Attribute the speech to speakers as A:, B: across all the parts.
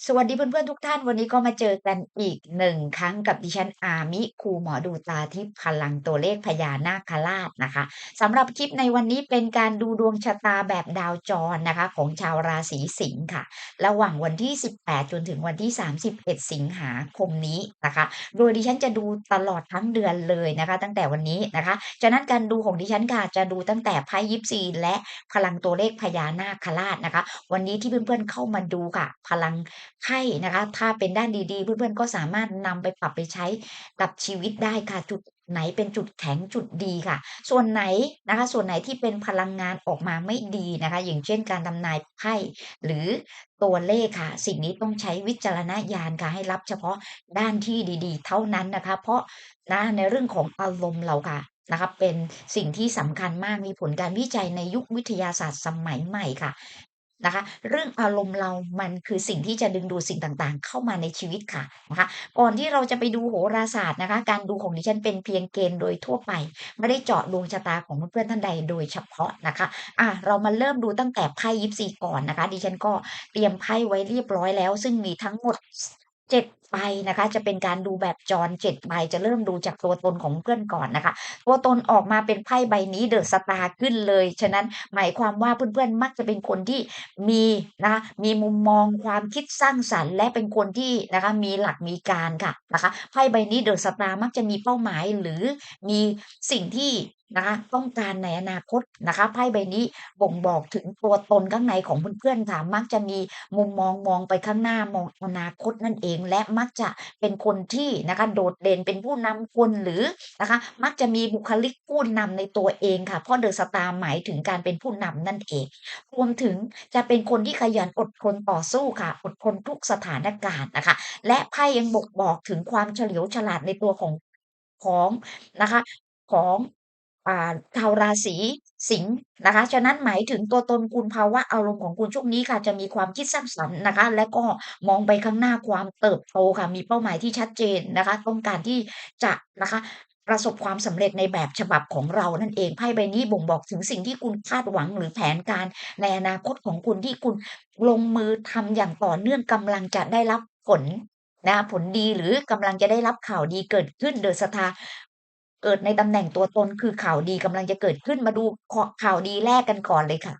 A: สวัสดีเพื่อนๆทุกท่าน วันนี้ก็มาเจอกันอีกหนึ่งครั้งกับดิฉันอามิครูหมอดูตาทิพย์พลังตัวเลขพญานาคราชนะคะสำหรับคลิปในวันนี้เป็นการดูดวงชะตาแบบดาวจรนะคะ ของชาวราศีสิงค์ค่ะ ระหว่างวันที่ 18 จนถึงวันที่ 31 สิงหาคมนี้นะคะ โดยดิฉันจะดูตลอดทั้งเดือนเลยนะคะ ตั้งแต่วันนี้นะคะฉะนั้นการดูของดิฉันค่ะจะดูตั้งแต่ไพ่ยิปซีและพลังตัวเลขพญานาคราชนะคะ วันนี้ที่เพื่อนๆเข้ามาดูค่ะ พลังไพ่นะคะ ถ้าเป็นด้านดีๆ เพื่อนๆก็สามารถนำไปปรับไปใช้กับชีวิตได้ค่ะจุดไหนเป็นจุดแข็งจุดดีค่ะ ส่วนไหนนะคะ ส่วนไหนที่เป็นพลังงานออกมาไม่ดีนะคะ อย่างเช่นการทำนายไพ่หรือตัวเลขค่ะ สิ่งนี้ต้องใช้วิจารณญาณค่ะ ให้รับเฉพาะด้านที่ดีๆ เท่านั้นนะคะ เพราะนะในเรื่องของอารมณ์เราค่ะนะคะเป็นสิ่งที่สำคัญมากมีผลการวิจัยในยุควิทยาศาสตร์สมัยใหม่ค่ะ นะคะ เรื่องอารมณ์เรามันคือสิ่งที่จะดึงดูดสิ่งต่างๆ เข้ามาในชีวิตค่ะนะคะก่อนที่เราจะไปดูโหราศาสตร์นะคะ การดูของดิฉันเป็นเพียงเกณฑ์โดยทั่วไป ไม่ได้เจาะดวงชะตาของเพื่อนๆท่านใดโดยเฉพาะนะคะอะเรามาเริ่มดูตั้งแต่ไพ่ยิปซีก่อนนะคะ ดิฉันก็เตรียมไพ่ไว้เรียบร้อยแล้ว ซึ่งมีทั้งหมดเจ็ด ใบนะคะ จะเป็นการดูแบบจรเจ็ดใบจะเริ่มดูจากตัวตนของเพื่อนก่อนนะคะ ตัวตนออกมาเป็นไพ่ใบนี้เดอะสตาร์ขึ้นเลย ฉะนั้นหมายความว่าเพื่อนๆมักจะเป็นคนที่มีนะคะมีมุมมองความคิดสร้างสรรค์และเป็นคนที่นะคะมีหลักมีการค่ะนะคะไพ่ใบนี้เดอะสตาร์มักจะมีเป้าหมายหรือมีสิ่งที่นะคะต้องการในอนาคตนะคะไพ่ใบนี้บ่งบอกถึงตัวตนข้างในของเพื่อนๆค่ะมักจะมีมุมมองมองไปข้างหน้ามองอนาคตนั่นเอง และมัักจะเป็นคนที่นะคะโดดเด่นเป็นผู้นำคนหรือนะคะมักจะมีบุคลิกผู้นำในตัวเองค่ะเพราะเดอะสตาร์หมายถึงการเป็นผู้นำนั่นเอง รวมถึงจะเป็นคนที่ขยันอดทนต่อสู้ค่ะ อดทนทุกสถานการณ์นะคะ และไพ่ยังบ่งบอกถึงความเฉลียวฉลาดในตัวของของนะคะของ ชาวราศีสิงห์นะคะ ฉะนั้นหมายถึงตัวตนคุณภาวะอารมณ์ของคุณช่วงนี้ค่ะ จะมีความคิดสร้างสรรค์นะคะ และก็มองไปข้างหน้าความเติบโตค่ะ มีเป้าหมายที่ชัดเจนนะคะ ต้องการที่จะนะคะประสบความสำเร็จในแบบฉบับของเรานั่นเองไพ่ใบนี้บ่งบอกถึงสิ่งที่คุณคาดหวังหรือแผนการในอนาคตของคุณที่คุณลงมือทำอย่างต่อเนื่องกำลังจะได้รับผลนะคะผลดีหรือกำลังจะได้รับข่าวดีเกิดขึ้นเดอะสตา เกิดในตำแหน่งตัวตนคือข่าวดีกำลังจะเกิดขึ้นมาดูข่าวดีแรกกันก่อนเลยค่ะ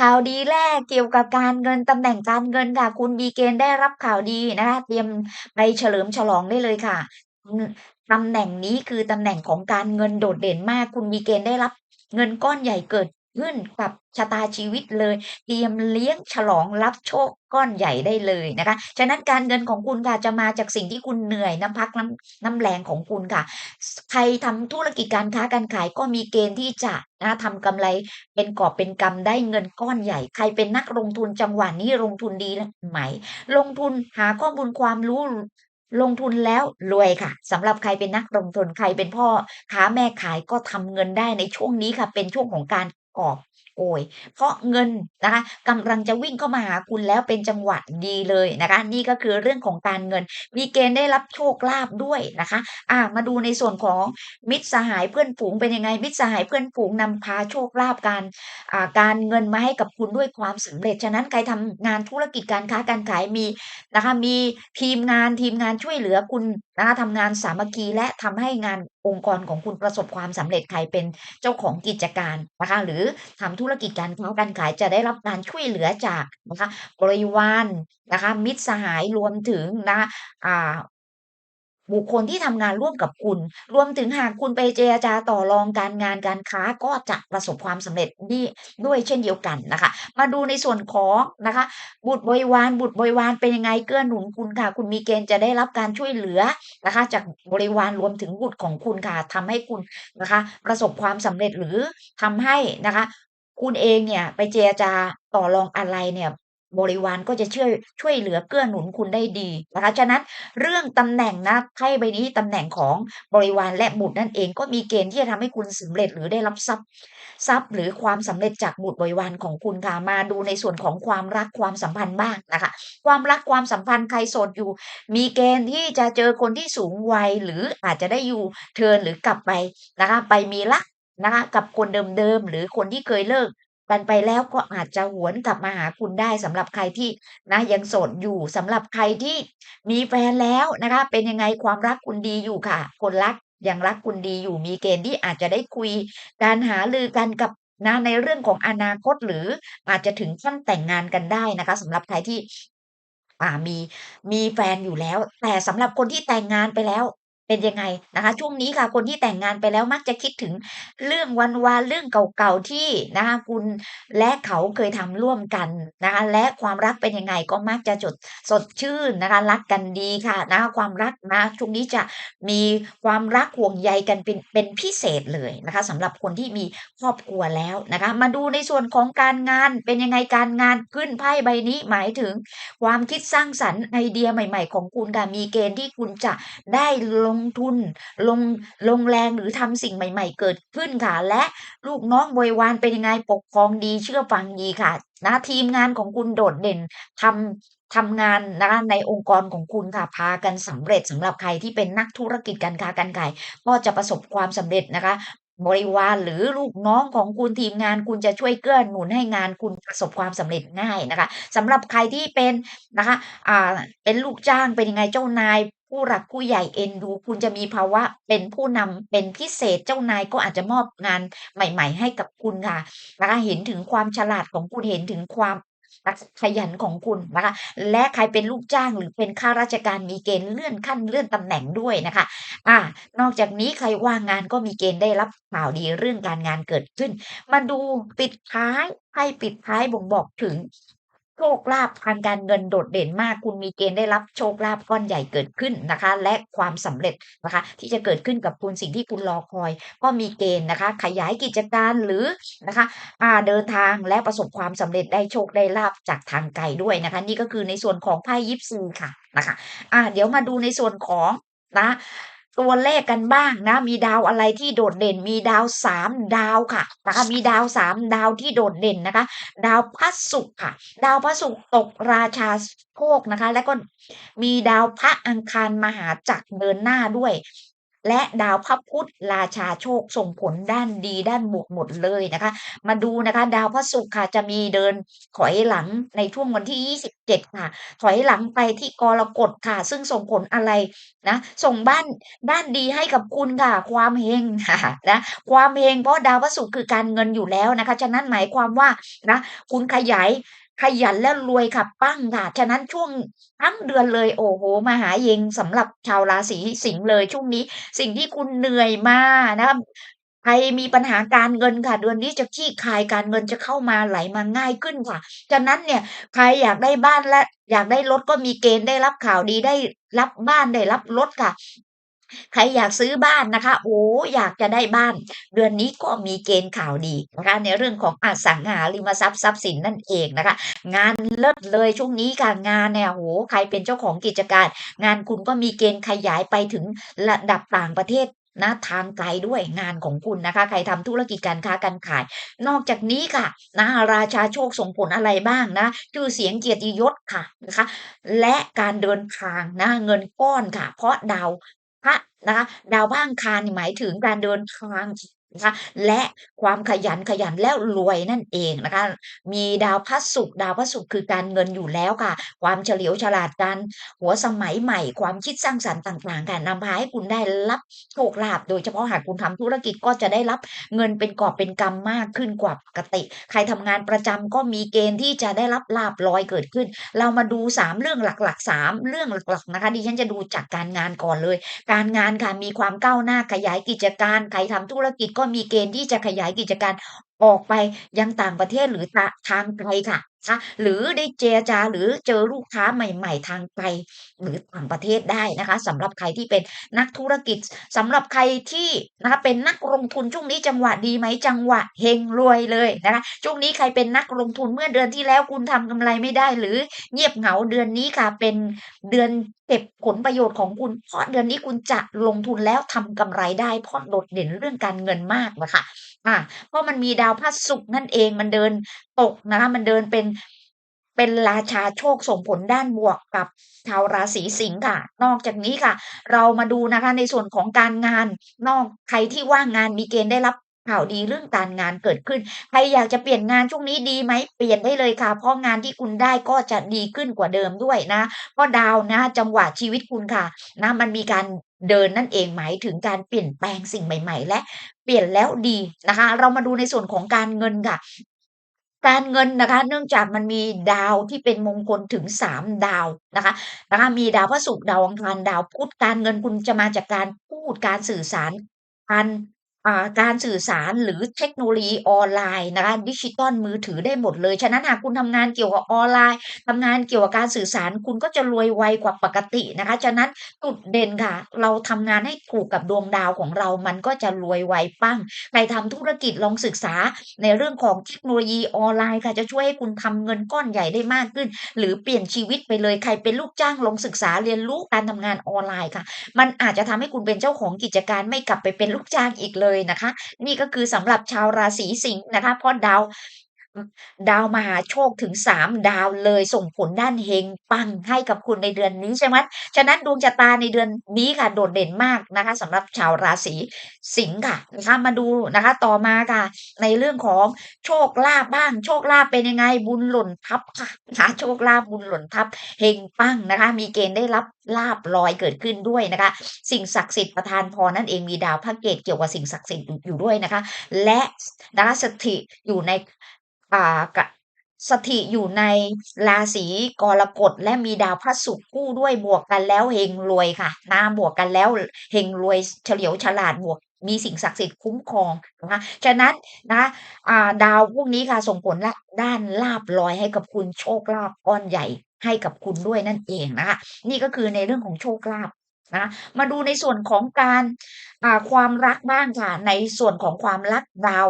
A: ข่าวดีแรกเกี่ยวกับการเงินตำแหน่งการเงินค่ะ คุณมีเกณฑ์ได้รับข่าวดีนะคะเตรียมไปเฉลิมฉลองได้เลยค่ะตำแหน่งนี้คือตำแหน่งของการเงินโดดเด่นมาก คุณมีเกณฑ์ได้รับเงินก้อนใหญ่เกิด ขึ้นกับชะตาชีวิตเลย เตรียมเลี้ยงฉลองรับโชคก้อนใหญ่ได้เลยนะคะ ฉะนั้นการเงินของคุณค่ะจะมาจากสิ่งที่คุณเหนื่อยน้ำพักน้ำน้ำแรงของคุณค่ะ ใครทำธุรกิจการค้าการขายก็มีเกณฑ์ที่จะนะทำกำไรเป็นกอบเป็นกำได้เงินก้อนใหญ่ ใครเป็นนักลงทุนจังหวะนี้ลงทุนดีไหม ลงทุนหาข้อมูลความรู้ลงทุนแล้วรวยค่ะสำหรับใครเป็นนักลงทุนใครเป็นพ่อค้าแม่ขายก็ทำเงินได้ในช่วงนี้ค่ะ เป็นช่วงของการ กอบโกยเพราะเงินนะคะกำลังจะวิ่งเข้ามาหาคุณแล้วเป็นจังหวะดีเลยนะคะ นี่ก็คือเรื่องของการเงิน มีเกณฑ์ได้รับโชคลาภด้วยนะคะ อ่ามาดูในส่วนของมิตรสหายเพื่อนฝูงเป็นยังไง มิตรสหายเพื่อนฝูงนำพาโชคลาภการอ่าการเงินมาให้กับคุณด้วยความสำเร็จ ฉะนั้นใครทำงานธุรกิจการค้าการขายมีนะคะ มีทีมงานทีมงานช่วยเหลือคุณ นะคะทำงานสามัคคีและทำให้งานองค์กรของคุณประสบความสำเร็จใครเป็นเจ้าของกิจการนะคะ หรือทำธุรกิจการค้าการขายจะได้รับการช่วยเหลือจากนะคะบริวารนะคะมิตรสหายรวมถึงนะคะอ่า บุคคลที่ทำงานร่วมกับคุณ รวมถึงหากคุณไปเจรจาต่อรองการงานการค้าก็จะประสบความสำเร็จนี่ด้วยเช่นเดียวกันนะคะ มาดูในส่วนของนะคะ บุตรบริวารบุตรบริวารเป็นยังไงเกื้อหนุนคุณค่ะ คุณมีเกณฑ์จะได้รับการช่วยเหลือนะคะ จากบริวารรวมถึงบุตรของคุณค่ะทำให้คุณนะคะ ประสบความสำเร็จหรือทำให้นะคะ คุณเองเนี่ยไปเจรจาต่อรองอะไรเนี่ย บริวารก็จะช่วยช่วยเหลือเกื้อหนุนคุณได้ดีนะคะฉะนั้นเรื่องตำแหน่งนะไพ่ใบนี้ตำแหน่งของบริวารและบุตรนั่นเองก็มีเกณฑ์ที่จะทำให้คุณสำเร็จหรือได้รับทรัพย์ ทรัพย์หรือความสำเร็จจากบุตรบริวารของคุณค่ะมาดูในส่วนของความรักความสัมพันธ์บ้างนะคะ ความรักความสัมพันธ์ใครโสดอยู่ มีเกณฑ์ที่จะเจอคนที่สูงวัยหรืออาจจะได้อยู่เทิร์นหรือกลับไปนะคะไปมีรักนะคะกับคนเดิมๆหรือคนที่เคยเลิก กันไปแล้วก็อาจจะหวนกลับมาหาคุณได้สำหรับใครที่นะยังโสดอยู่สำหรับใครที่มีแฟนแล้วนะคะ เป็นยังไงความรักคุณดีอยู่ค่ะ คนรักยังรักคุณดีอยู่มีเกณฑ์ที่อาจจะได้คุย การหารือกันกับนะในเรื่องของอนาคตหรืออาจจะถึงขั้นแต่งงานกันได้นะคะสำหรับใครที่อ่ามีมีแฟนอยู่แล้ว แต่สำหรับคนที่แต่งงานไปแล้ว เป็นยังไงนะคะ ช่วงนี้ค่ะ คนที่แต่งงานไปแล้วมักจะคิดถึงเรื่องวานเรื่องเก่าๆที่นะคะคุณและเขาเคยทำร่วมกันนะคะ และความรักเป็นยังไงก็มักจะจดสดชื่นนะคะ รักกันดีค่ะนะคะความรักนะช่วงนี้จะมีความรักห่วงใยกันเป็นเป็นพิเศษเลยนะคะสำหรับคนที่มีครอบครัวแล้วนะคะ มาดูในส่วนของการงานเป็นยังไงการงานขึ้นไพ่ใบนี้หมายถึง ความคิดสร้างสรรค์ไอเดียใหม่ ๆ ของคุณค่ะมีเกณฑ์ที่คุณจะได้ลงงทุน ลงลงแรงหรือทำสิ่งใหม่ ๆ เกิดขึ้นค่ะ และลูกน้องบริวารเป็นยังไงปกครองดีเชื่อฟังดีค่ะ นะทีมงานของคุณโดดเด่นทำทำงานนะคะในองค์กรของคุณค่ะพากันสำเร็จสำหรับใครที่เป็นนักธุรกิจการค้าการขายก็จะประสบความสำเร็จนะคะ บริวารหรือลูกน้องของคุณทีมงาน คุณจะช่วยเกื้อหนุนให้งานคุณประสบความสำเร็จง่ายนะคะสำหรับใครที่เป็นนะคะอ่าเป็นลูกจ้างเป็นยังไงเจ้านาย ผู้หลักผู้ใหญ่เอ็นดู คุณจะมีภาวะเป็นผู้นำเป็นพิเศษเจ้านายก็อาจจะมอบงานใหม่ ๆ ให้กับคุณค่ะนะคะเห็นถึงความฉลาดของคุณเห็นถึงความขยันของคุณนะคะและใครเป็นลูกจ้างหรือเป็นข้าราชการมีเกณฑ์เลื่อนขั้นเลื่อนตำแหน่งด้วยนะคะอ่านอกจากนี้ใครว่างงานก็มีเกณฑ์ได้รับข่าวดีเรื่องการงานเกิดขึ้น มาดูปิดท้ายไพ่ปิดท้ายบ่งบอกถึง โชคลาภทางการเงินโดดเด่นมาก คุณมีเกณฑ์ได้รับโชคลาภก้อนใหญ่เกิดขึ้นนะคะ และความสำเร็จนะคะ ที่จะเกิดขึ้นกับคุณสิ่งที่คุณรอคอย ก็มีเกณฑ์นะคะ ขยายกิจการหรือนะคะอ่าเดินทางและประสบความสำเร็จได้โชคได้ลาภจากทางไกลด้วยนะคะ นี่ก็คือในส่วนของไพ่ยิปซีค่ะนะคะอ่าเดี๋ยวมาดูในส่วนของนะ ตัวเลขกันบ้างนะ มีดาวอะไรที่โดดเด่น มีดาวสามดาวค่ะนะคะมีดาวสามดาวที่โดดเด่นนะคะ ดาวพระศุกร์ค่ะ ดาวพระศุกร์ตกราชาโชคนะคะ แล้วก็มีดาวพระอังคารมหาจักรเดินหน้าด้วย และดาวพระพุธราชาโชคส่งผลด้านดีด้านบวกหมดเลยนะคะ มาดูนะคะ ดาวพระศุกร์ค่ะจะมีเดินถอยหลังในช่วงวันที่ 27 ค่ะ ถอยหลังไปที่กรกฎค่ะ ซึ่งส่งผลอะไรนะ ส่งบ้านด้านดีให้กับคุณค่ะ ความเฮงค่ะนะความเฮงเพราะดาวพระศุกร์คือการเงินอยู่แล้วนะคะ ฉะนั้นหมายความว่านะคุณขยาย ขยันแล้วรวยค่ะปั้งค่ะ ฉะนั้นช่วงทั้งเดือนเลยโอ้โฮมหาเฮงสำหรับชาวราศีสิงห์เลยช่วงนี้ สิ่งที่คุณเหนื่อยมานะคะใครมีปัญหาการเงินค่ะ เดือนนี้จะคลี่คายการเงินจะเข้ามาไหลมาง่ายขึ้นค่ะฉะนั้นเนี่ยใครอยากได้บ้านและอยากได้รถก็มีเกณฑ์ได้รับข่าวดีได้รับบ้านได้รับรถค่ะ ใครอยากซื้อบ้านนะคะ โอ้อยากจะได้บ้าน เดือนนี้ก็มีเกณฑ์ข่าวดีนะคะ ในเรื่องของอสังหาริมทรัพย์ทรัพย์สินนั่นเองนะคะ งานเลิศเลยช่วงนี้ค่ะงานเนี่ยโอ้ใครเป็นเจ้าของกิจการ งานคุณก็มีเกณฑ์ขยายไปถึงระดับต่างประเทศนะทางไกลด้วยงานของคุณนะคะ ใครทำธุรกิจการค้าการขาย นอกจากนี้ค่ะนะราชาโชคส่งผลอะไรบ้างนะชื่อเสียงเกียรติยศค่ะนะคะ และการเดินทางนะเงินก้อนค่ะ เพราะดาว พระนะคะดาวบ้างคาร์หมายถึงการเดินทาง นะคะและความขยันขยันแล้วรวยนั่นเองนะคะ มีดาวพระศุกร์ดาวพระศุกร์คือการเงินอยู่แล้วค่ะ ความเฉลียวฉลาดการหัวสมัยใหม่ ความคิดสร้างสรรค์ต่างๆค่ะนำพาให้คุณได้รับโชคลาภโดยเฉพาะหากคุณทำธุรกิจก็จะได้รับเงินเป็นกอบเป็นกำมากขึ้นกว่าปกติ ใครทำงานประจำก็มีเกณฑ์ที่จะได้รับลาภลอยเกิดขึ้น เรามาดู 3 เรื่องหลักๆ 3 เรื่องหลักๆนะคะดิฉันจะดูจากการงานก่อนเลย การงานค่ะมีความก้าวหน้าขยายกิจการใครทำธุรกิจก็มีเกณฑ์ที่จะขยายกิจการ ออกไปยังต่างประเทศหรือทางไกลค่ะคะหรือได้เจรจาหรือเจอลูกค้าใหม่ ๆ ทางไกลหรือต่างประเทศได้นะคะสำหรับใครที่เป็นนักธุรกิจสำหรับใครที่นะคะเป็นนักลงทุนช่วงนี้จังหวะดีไหมจังหวะเฮงรวยเลยนะคะช่วงนี้ใครเป็นนักลงทุนเมื่อเดือนที่แล้วคุณทำกำไรไม่ได้ หรือเงียบเหงาเดือนนี้ค่ะ เป็นเดือนเก็บผลประโยชน์ของคุณ เพราะเดือนนี้คุณจะลงทุนแล้วทำกำไรได้เพราะโดดเด่นเรื่องการเงินมากนะค่ะ อาเพราะมันมีดาวพระศุกร์นั่นเองมันเดินตกนะคะมันเดินเป็นเป็นราชาโชคส่งผลด้านบวกกับชาวราศีสิงห์ค่ะ นอกจากนี้ค่ะ เรามาดูนะคะในส่วนของการงาน นอกใครที่ว่างงานมีเกณฑ์ได้รับข่าวดีเรื่องการงานเกิดขึ้น ใครอยากจะเปลี่ยนงานช่วงนี้ดีไหมเปลี่ยนได้เลยค่ะ เพราะงานที่คุณได้ก็จะดีขึ้นกว่าเดิมด้วยนะ เพราะดาวนะ จังหวะชีวิตคุณค่ะนะมันมีการ เดินนั่นเองหมายถึงการเปลี่ยนแปลงสิ่งใหม่ ๆ และเปลี่ยนแล้วดีนะคะ เรามาดูในส่วนของการเงินค่ะการเงินนะคะ เนื่องจากมันมีดาวที่เป็นมงคลถึง 3 ดาวนะคะนะคะมีดาวพระศุกร์ดาวอังคารดาวพุธการเงินคุณจะมาจากการพูดการสื่อสารการ การสื่อสารหรือเทคโนโลยีออนไลน์นะคะดิจิทัลมือถือได้หมดเลย ฉะนั้นหากคุณทำงานเกี่ยวกับออนไลน์ทำงานเกี่ยวกับการสื่อสารคุณก็จะรวยไวกว่าปกตินะคะ ฉะนั้นจุดเด่นค่ะ เราทำงานให้ถูกกับดวงดาวของเรามันก็จะรวยไวปั้งใครทำธุรกิจลองศึกษาในเรื่องของเทคโนโลยีออนไลน์ค่ะจะช่วยให้คุณทำเงินก้อนใหญ่ได้มากขึ้น หรือเปลี่ยนชีวิตไปเลยใครเป็นลูกจ้างลองศึกษาเรียนรู้การทำงานออนไลน์ค่ะ มันอาจจะทำให้คุณเป็นเจ้าของกิจการไม่กลับไปเป็นลูกจ้างอีกเลยนะคะ นี่ก็คือสำหรับชาวราศีสิงห์นะคะเพราะดาว ดาวมหาโชคถึง3ดาวเลยส่งผลด้านเฮงปังให้กับคุณในเดือนนี้ใช่ไหมฉะนั้นดวงชะตาในเดือนนี้ค่ะโดดเด่นมากนะคะสำหรับชาวราศีสิงห์ค่ะนะคะมาดูนะคะ ต่อมาค่ะ ในเรื่องของโชคลาภบ้าง โชคลาภเป็นยังไงบุญหล่นทับค่ะนะะโชคลาภบุญหล่นทับเฮงปังนะคะ มีเกณฑ์ได้รับลาภลอยเกิดขึ้นด้วยนะคะ สิ่งศักดิ์สิทธิ์ประทานพรนั่นเองมีดาวพระเกตเกี่ยวกับสิ่งศักดิ์สิทธิ์อยู่ด้วยนะคะ และนะคะสถิอยู่ใน อ่ากะสถิอยู่ในราศีกรกฎและมีดาวพระศุกร์คู่ด้วยบวกกันแล้วเฮงรวยค่ะนะบวกกันแล้วเฮงรวยเฉลียวฉลาดบวก มีสิ่งศักดิ์สิทธิ์คุ้มครองนะคะฉะนั้นนะาดาวพวกนี้ค่ะส่งผลละด้านลาภลอยให้กับคุณโชคลาภก้อนใหญ่ให้กับคุณด้วยนั่นเองนะคะนี่ก็คือในเรื่องของโชคลาภนะมาดูในส่วนของการาความรักบ้างค่ะในส่วนของความรักดาว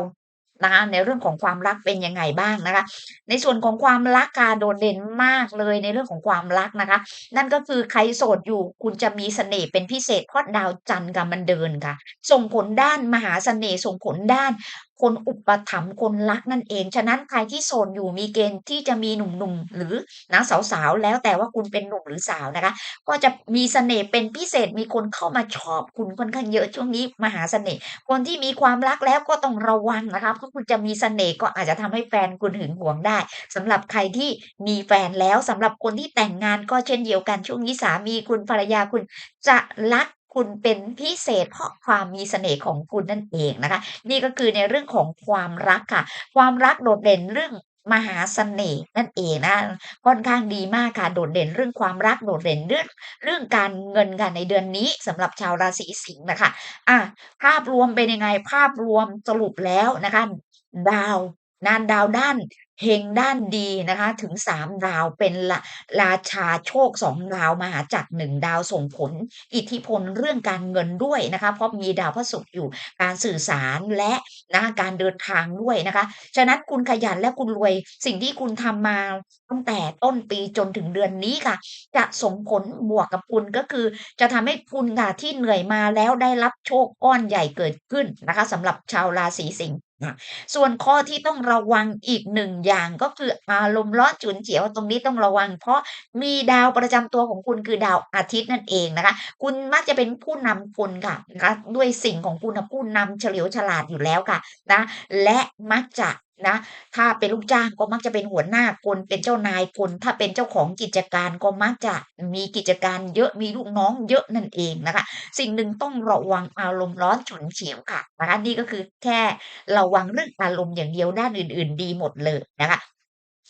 A: นะคะในเรื่องของความรักเป็นยังไงบ้างนะคะ ในส่วนของความรักการโดดเด่นมากเลยในเรื่องของความรักนะคะ นั่นก็คือใครโสดอยู่คุณจะมีเสน่ห์เป็นพิเศษเพราะดาวจันทร์กับมันเดินค่ะ ส่งผลด้านมหาเสน่ห์ส่งผลด้าน คนอุปถัมภ์คนรักนั่นเอง ฉะนั้นใครที่โสดอยู่มีเกณฑ์ที่จะมีหนุ่มๆหรือนะสาวๆแล้วแต่ว่าคุณเป็นหนุ่มหรือสาวนะคะ ก็จะมีเสน่ห์เป็นพิเศษมีคนเข้ามาชอบคุณค่อนข้างเยอะช่วงนี้มหาเสน่ห์คนที่มีความรักแล้วก็ต้องระวังนะคะเพราะคุณจะมีเสน่ห์ก็อาจจะทำให้แฟนคุณหึงหวงได้สำหรับใครที่มีแฟนแล้วสำหรับคนที่แต่งงานก็เช่นเดียวกันช่วงนี้สามีคุณภรรยาคุณจะรัก คุณเป็นพิเศษเพราะความมีเสน่ห์ของคุณนั่นเองนะคะ นี่ก็คือในเรื่องของความรักค่ะ ความรักโดดเด่นเรื่องมหาเสน่ห์นั่นเองนะค่อนข้างดีมากค่ะโดดเด่นเรื่องความรักโดดเด่นเรื่องเรื่องการเงินค่ะในเดือนนี้สำหรับชาวราศีสิงห์นะคะอาภาพรวมเป็นยังไงภาพรวมสรุปแล้วนะคะ ดาว นะดาวด้านเฮงด้านดีนะคะ ถึง3ดาวเป็นราราชาโชค2ดาวมหาจักร1ดาวส่งผล อิทธิพลเรื่องการเงินด้วยนะคะเพราะมีดาวพระศุกร์อยู่การสื่อสารและนะะการเดินทางด้วยนะคะ ฉะนั้นคุณขยันและคุณรวยสิ่งที่คุณทำมาตั้งแต่ต้นปีจนถึงเดือนนี้ค่ะ จะส่งผลบวกกับคุณก็คือ จะทำให้คุณค่ะที่เหนื่อยมาแล้วได้รับโชคก้อนใหญ่เกิดขึ้นนะคะสำหรับชาวราศีสิงห์ ค่ะส่วนข้อที่ต้องระวังอีกหนึ่งอย่างก็คืออารมณ์ร้อนฉุนเฉียวตรงนี้ต้องระวัง เพราะมีดาวประจำตัวของคุณคือดาวอาทิตย์นั่นเองนะคะ คุณมักจะเป็นผู้นำคนค่ะนะคะด้วยสิ่งของคุณนะผู้นำเฉลียวฉลาดอยู่แล้วค่ะนะและมักจะ นะถ้าเป็นลูกจ้างก็มักจะเป็นหัวหน้าคนเป็นเจ้านายคนถ้าเป็นเจ้าของกิจการก็มักจะมีกิจการเยอะมีลูกน้องเยอะนั่นเองนะคะ สิ่งหนึ่งต้องระวังอารมณ์ร้อนฉุนเฉียวค่ะนะคะนี่ก็คือแค่ระวังเรื่องอารมณ์อย่างเดียวด้านอื่น ๆ ดีหมดเลยนะคะ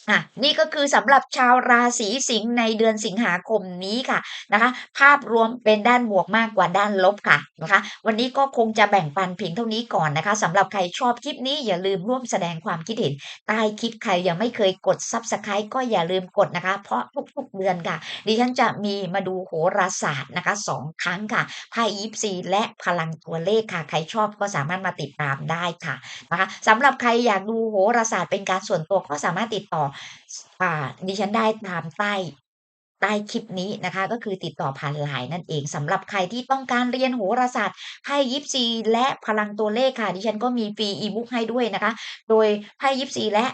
A: อ่านี่ก็คือสำหรับชาวราศีสิงห์ในเดือนสิงหาคมนี้ค่ะนะคะ ภาพรวมเป็นด้านบวกมากกว่าด้านลบค่ะนะคะ วันนี้ก็คงจะแบ่งปันเพียงเท่านี้ก่อนนะคะสำหรับใครชอบคลิปนี้อย่าลืมร่วมแสดงความคิดเห็น ใต้คลิปใครยังไม่เคยกด Subscribe ก็อย่าลืมกดนะคะ เพราะทุกๆเดือนค่ะ ดิฉันจะมีมาดูโหราศาสตร์นะคะ2ครั้งค่ะไพ่ยิปซีและพลังตัวเลขค่ะ ใครชอบก็สามารถมาติดตามได้ค่ะนะคะสำหรับใครอยากดูโหราศาสตร์เป็นการส่วนตัวก็สามารถติดต่ออ่าดิฉันได้ตามใต้ใต้คลิปนี้นะคะ ก็คือติดต่อผ่าน LINE นั่นเองสำหรับใครที่ต้องการเรียนโหราศาสตร์ไพ่ยิปซีและพลังตัวเลขค่ะ ดิฉันก็มีฟรีอี-บุ๊กให้ด้วยนะคะ โดยไพ่ยิปซีและ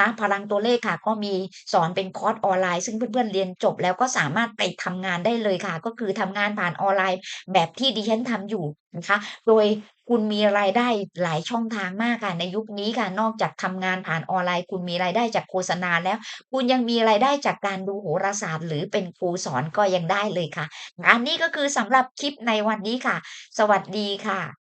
A: นะพลังตัวเลขค่ะ ก็มีสอนเป็นคอร์สออนไลน์ ซึ่งเพื่อนๆเรียนจบแล้วก็สามารถไปทำงานได้เลยค่ะ ก็คือทำงานผ่านออนไลน์แบบที่ดิฉันทำอยู่นะคะ โดย คุณมีรายได้หลายช่องทางมากค่ะในยุคนี้ค่ะนอกจากทำงานผ่านออนไลน์ คุณมีรายได้จากโฆษณาแล้ว คุณยังมีรายได้จากการดูโหราศาสตร์ หรือเป็นครูสอนก็ยังได้เลยค่ะ อันนี้ก็คือสำหรับคลิปในวันนี้ค่ะ สวัสดีค่ะ